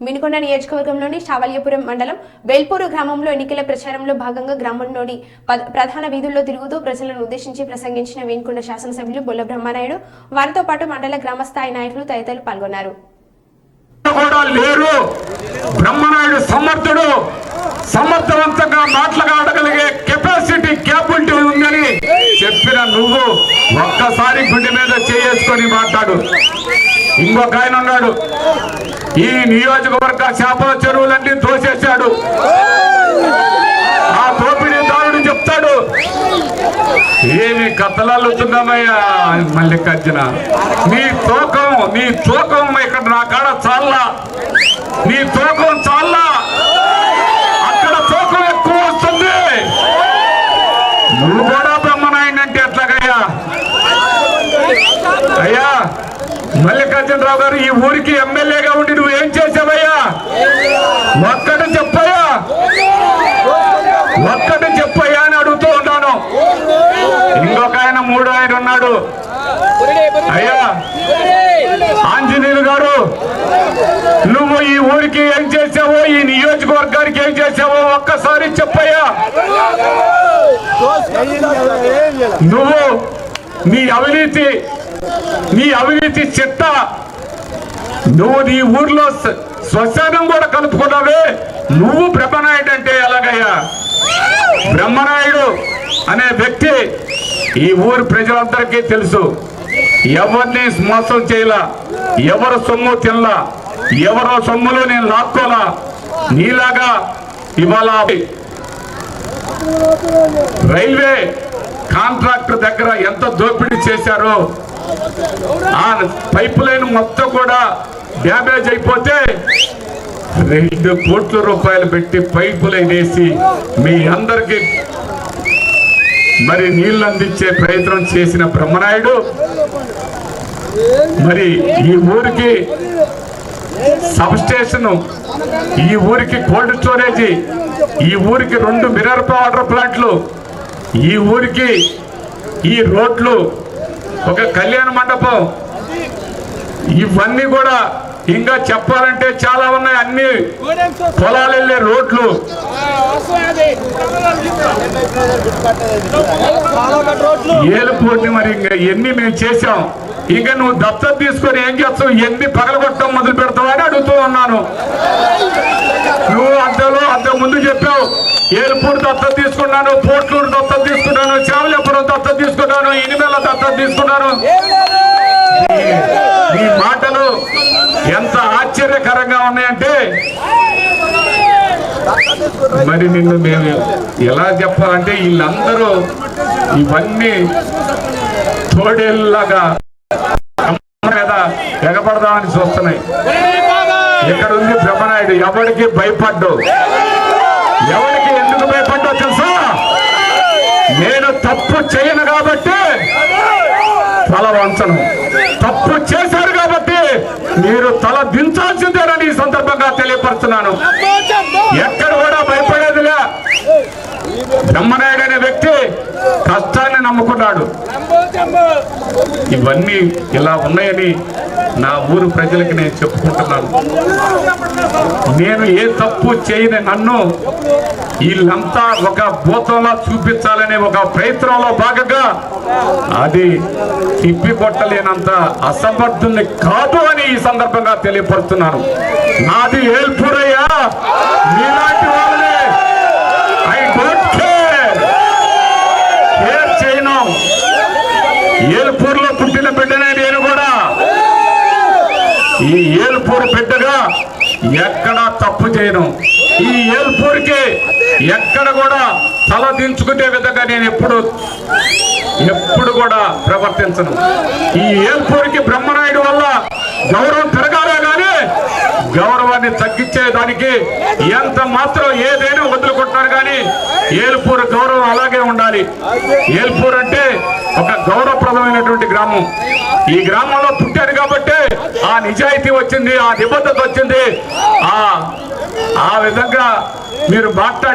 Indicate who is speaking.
Speaker 1: మినుకొండ నియోజకవర్గంలోని శావల్యపురం మండలం బేల్పూరు గ్రామంలో ఎన్నికల ప్రచారంలో భాగంగా గ్రామంలోని ప్రధాన వీధుల్లో తిరుగుతూ ప్రజలను ఉద్దేశించి ప్రసంగించిన వేణుకొండ శాసనసభ్యులు బొల్ల బ్రహ్మనాయుడు. వారితో పాటు మండల గ్రామస్థాయి నాయకులు తదితరులు పాల్గొన్నారు.
Speaker 2: బ్రహ్మనాయుడు సమర్థుడు. సమర్థవంతంగా మాట్లాడగలిగే కెపాసిటీ క్యాపబిలిటీ ఉందని చెప్పిన నువ్వు ఒక్కసారి గుండె మీద చేసుకొని మాట్లాడు. ఇంకొక ఆయన ఉన్నాడు. ఈ నియోజకవర్గ చేపల చెరువులన్నీ తోసేశాడు. ఆ దోపిడీదారుడు చెప్తాడు. ఏమి కథలాలుతున్నామయ్యా మల్లికార్జున? నీ తూకం నీ తూకం ఇక్కడ నా కాడ చాలా నీ తూకం చాలా అక్కడ తూకం ఎక్కువ వస్తుంది నువ్వు కూడా బ్రహ్మనాయన అంటే ఎట్లాగయ్యా అయ్యా మల్లికార్జునరావు గారు ఈ ఊరికి ఎమ్మెల్యేగా ఉండి నువ్వు ఏం చేసావయ్యా? ఒక్కటి చెప్పయ్యా. ఒక్కటి చెప్పయ్యా అని అడుగుతూ ఉన్నాను. ఇంకొక ఆయన మూడో ఆయన ఉన్నాడు. అయ్యా ఆంజనేయులు గారు నువ్వు ఈ ఊరికి ఏం చేసావో ఈ నియోజకవర్గానికి ఏం చేసావో ఒక్కసారి చెప్పయ్యా. నువ్వు నీ అవినీతి నీ అవినీతి చిట్ట నువ్వు నీ ఊర్లో స- శ్మశానం కూడా కలుపుకున్నావే. నువ్వు బ్రహ్మనాయుడు అంటే ఎలాగయ్యా? బ్రహ్మనాయుడు అనే వ్యక్తి ఈ ఊరు ప్రజలందరికీ తెలుసు. ఎవరిని మోసం చేయలా ఎవరు సొమ్ము తినలా ఎవరో సొమ్ములు నేను లాక్కోలా నీలాగా ఇవాళ రైల్వే కాంట్రాక్టర్ దగ్గర ఎంత దోపిడీ చేశారో ఆ పైప్ లైన్ మొత్తం కూడా డ్యామేజ్ అయిపోతే రెండు కోట్ల రూపాయలు పెట్టి పైపు లైన్ వేసి మీ అందరికి మరి నీళ్ళు అందించే ప్రయత్నం చేసిన బ్రహ్మనాయుడు మరి ఈ ఊరికి సబ్ స్టేషన్ ఈ ఊరికి కోల్డ్ స్టోరేజీ ఈ ఊరికి రెండు మినరల్ వాటర్ ప్లాంట్లు ఈ ఊరికి ఈ రోడ్లు ఒక కళ్యాణ మండపం. ఇవన్నీ కూడా ఇంకా చెప్పాలంటే చాలా ఉన్నాయి. అన్ని పొలాలు వెళ్ళే రోడ్లు. ఏలుపూర్ని మరి ఇంకా ఎన్ని మేము చేసాం ఇంకా నువ్వు దత్తత తీసుకొని ఏం చేస్తావు? ఎన్ని పగలగొట్టడం మొదలు పెడతావు అని అడుగుతూ ఉన్నాను. నువ్వు అంతలో అంత ముందు చెప్పావు. ఏలుపూరు దత్తత తీసుకున్నాను పోట్లూరు దత్తత తీసుకున్నాను చావలపురం తీసుకున్నాను ఇనిమెల దత్తత తీసుకున్నాను. ఈ- మాటలు ఎంత ఆశ్చర్యకరంగా ఉన్నాయంటే మరి నిన్ను మేము ఎలా చెప్పాలంటే వీళ్ళందరూ ఇవన్నీ తోడేళ్ళలాగా మీద ఎగపడదామని చూస్తున్నాయి. ఇక్కడ ఉంది బ్రహ్మనాయుడు ఎవరికి భయపడ్డు? ఎవరికి ఎందుకు భయపడ్డో తెలుసా నేను తప్పు చేయను కాబట్టి తల వంచను. తప్పు చేశారు కాబట్టి మీరు తల దించాల్సిందేనని ఈ సందర్భంగా తెలియపరుస్తున్నాను. ఎక్కడ కూడా భయపడేదిలే. బ్రహ్మనాయుడు అనే వ్యక్తి కష్టాన్ని నమ్ముకున్నాడు. ఇవన్నీ ఇలా ఉన్నాయని నా ఊరు ప్రజలకి నేను చెప్పుకుంటున్నాను. నేను ఏ తప్పు చేయని నన్ను వీళ్ళంతా ఒక భూతంలో చూపించాలనే ఒక ప్రయత్నంలో భాగంగా అది తిప్పి కొట్టలేనంత అసమర్థుల్ని కాదు అని ఈ సందర్భంగా తెలియపరుస్తున్నాను నాది ఏల్పురయ్యా మీలాంటి వాళ్ళని ఐ డోంట్ కేర్. కేర్ చేయను. ఏల్పూర్లో పుట్టిన బిడ్డనే నేను కూడా. ఈ ఏల్పూర్ బిడ్డగా ఎక్కడా తప్పు చేయను. ఈ ఏల్పూర్కి ఎక్కడ కూడా తల దించుకునే విధంగా నేను ఎప్పుడు ఎప్పుడు కూడా ప్రవర్తించను. ఈ ఏల్పూర్కి బ్రహ్మనాయుడు వల్ల గౌరవం పెరగాలే కానీ గౌరవాన్ని తగ్గించేదానికి ఎంత మాత్రం ఏదైనా వదులుకుంటున్నారు కానీ ఏల్పూర్ గౌరవం అలాగే ఉండాలి. ఏల్పూర్ అంటే ఒక గౌరవప్రదమైనటువంటి గ్రామం. ఈ గ్రామంలో పుట్టారు కాబట్టి ఆ నిజాయితీ వచ్చింది ఆ నిబద్ధత వచ్చింది. ఆ ఆ విధంగా మీరు మాట్లాడి